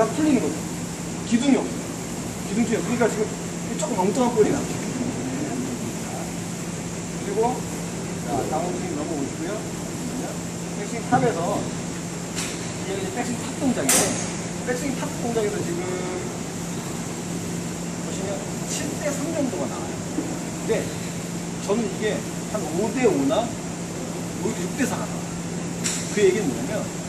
얘가 풀리는 거죠. 기둥이 없어요. 기둥이 없어요. 그러니까 지금 조금 엉뚱한 볼이 나죠. 그리고 자, 다운 스윙 넘어오시고요. 백스윙 탑에서 이게 백스윙 탑 동작인데 백스윙 탑 동작에서 지금 보시면 7대 3 정도가 나와요. 근데 저는 이게 한 5대 5나 6대 4가 나와요. 그 얘기는 뭐냐면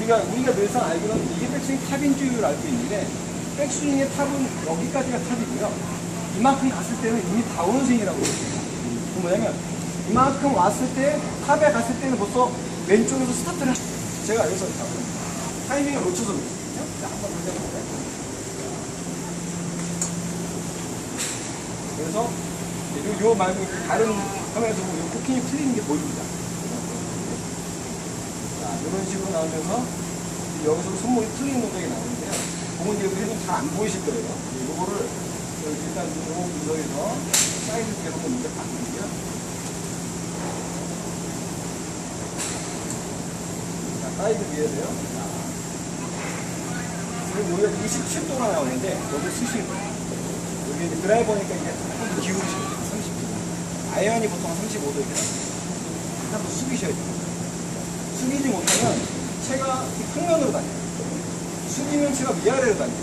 우리가 우리가 늘상 알기로는 이게 백스윙 탑인 줄 알고 있는데 백스윙의 탑은 여기까지가 탑이고요. 이만큼 갔을 때는 이미 다운스윙이라고 그러거든요. 그 뭐냐면 이만큼 왔을 때 탑에 갔을 때는 벌써 왼쪽에서 스타트를 하... 제가 여기서 타이밍을 놓쳐서. 자, 한번 다시 해볼까요? 그래서 요, 요 말고 다른 화면에서 보면 요 코킹이 풀리는 게 보입니다. 자, 이런 식으로 나오면서 여기서 손목이 풀리는 동작이 나오는데요. 그건 이제 우리는 잘안 보이실 거예요. 요거를 일단 요 구석에서 사이드 계속 먼저 바꾸고요. 자, 사이드 위에서요. 자. 지금 여기가 27도가 나오는데 여기 쓰시는 거예요. 여기 이제 드라이버니까 이게 조금 기울이셔야 돼요. 30도. 아이언이 보통 35도 이렇게 나와요. 한번 숙이셔야 돼요. 숙이지 못하면 채가 이 평면으로 다녀요. 숙이면 채가 위아래로 다니죠.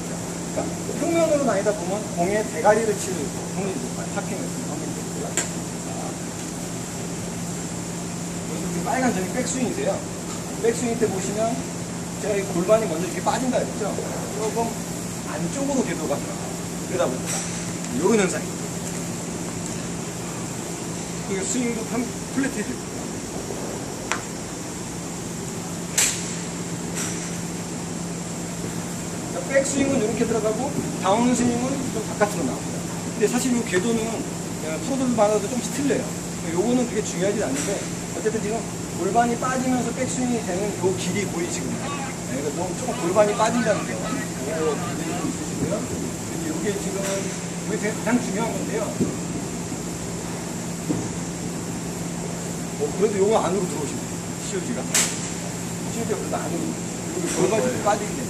그러니까 평면으로 다니다 보면 공의 대가리를 치는 공이 높아요. 쓰는 확률이. 여기서 이렇게 빨간 점이 백스윙이세요. 백스윙 때 보시면 제가 이 골반이 먼저 이렇게 빠진다 했죠. 조금 안쪽으로 궤도가 들어가요. 그러다 보니까 이런 현상이 그게 스윙도 참 플랫해지고 그러니까 백스윙은 이렇게 들어가고 다운스윙은 좀 바깥으로 나옵니다. 근데 사실 이 궤도는 어, 프로들마다도 좀씩 틀려요. 요거는 그게 중요하지 않는데 어쨌든 지금 골반이 빠지면서 백스윙이 되는 요 길이 보이시거든요. 네, 그러니까 너무 조금 골반이 빠진다는. 근데 요게 지금 이게 가장 중요한 건데요. 어, 그래도 요거 안으로 들어오시면. 시오지가. 시오지가 그래도 안으로. 여기 골반이 빠지게.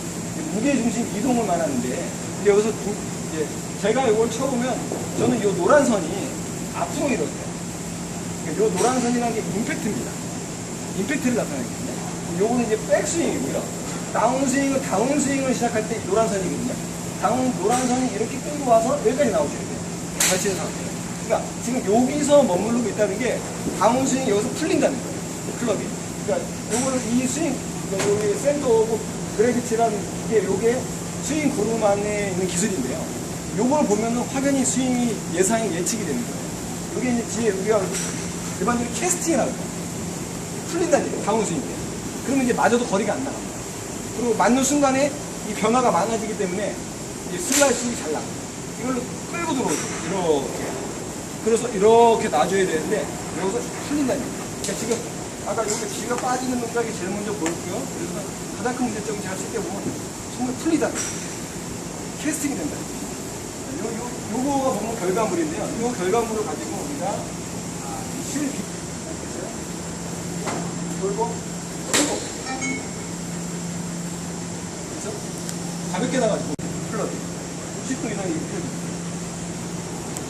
무게 중심 이동을 말하는데 여기서 두- 이제 제가 이걸 쳐보면 저는 이 노란 선이 앞으로. 그러니까 이 노란 선이라는 게 임팩트입니다. 임팩트를 나타내거든요. 요거는 이제 백스윙이고요. 다운스윙은 다운스윙을 시작할 때 노란 선이거든요. 다운 노란 선이 이렇게 끌고 와서 여기까지 나오셔야 돼요. 발치는 상태. 그러니까 지금 여기서 머무르고 있다는 게 다운스윙이 여기서 풀린다는 거예요. 클럽이. 그러니까 요거는 이 스윙, 여기 센터 오브 그래비티라는 게 요게 스윙 그룹 안에 있는 기술인데요. 요걸 보면은 확연히 스윙이 예상이 예측이 되는 거예요. 요게 이제 뒤에 우리가 일반적으로 캐스팅이라고 해요. 풀린다는 얘기예요. 다운스윙 때. 그러면 이제 맞아도 거리가 안 나갑니다. 그리고 맞는 순간에 이 변화가 많아지기 때문에 이 슬라이스가 잘 나가요. 이걸로 끌고 들어오죠. 이렇게. 그래서 이렇게 놔줘야 되는데 여기서 풀린다는 얘기예요. 그러니까 지금 아까 여기 뒤가 빠지는 동작이 제일 먼저 보였고요. 그래서 가장 큰 문제점은 제가 칠때 보면 정말 풀리다. 캐스팅이 된다. 요, 요, 요거가 보면 결과물인데요. 요 결과물을 가지고 우리가 아, 실 비? 돌고, 돌고. 그래서 가볍게 나가지고 플러드. 60도 이상이 이렇게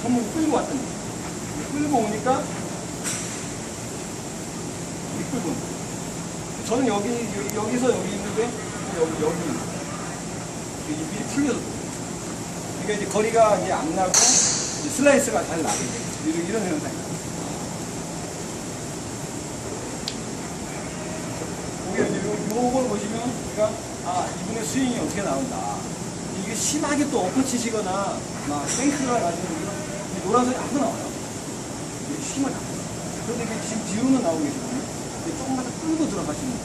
선물이 끌고 왔던 거예요. 끌고 오니까 온다. 저는 여기, 여기- 여기 서 여기 있는데 여기, 여기 이 미리 풀려서 그러니까 이제 거리가 이제 안 나고 이제 슬라이스가 잘 나게 돼요. 이런, 이런 이제 요, 요걸 보시면 우리가 아 이분의 스윙이 어떻게 나온다. 이게 심하게 또 엎어치시거나 막 생크가 가지고 이 노란색이 안 나와요. 이게 힘을 다. 그런데 이게 지금 뒤로는 나오고 계시거든요. 조금만 더 끌고 들어가시는 거예요.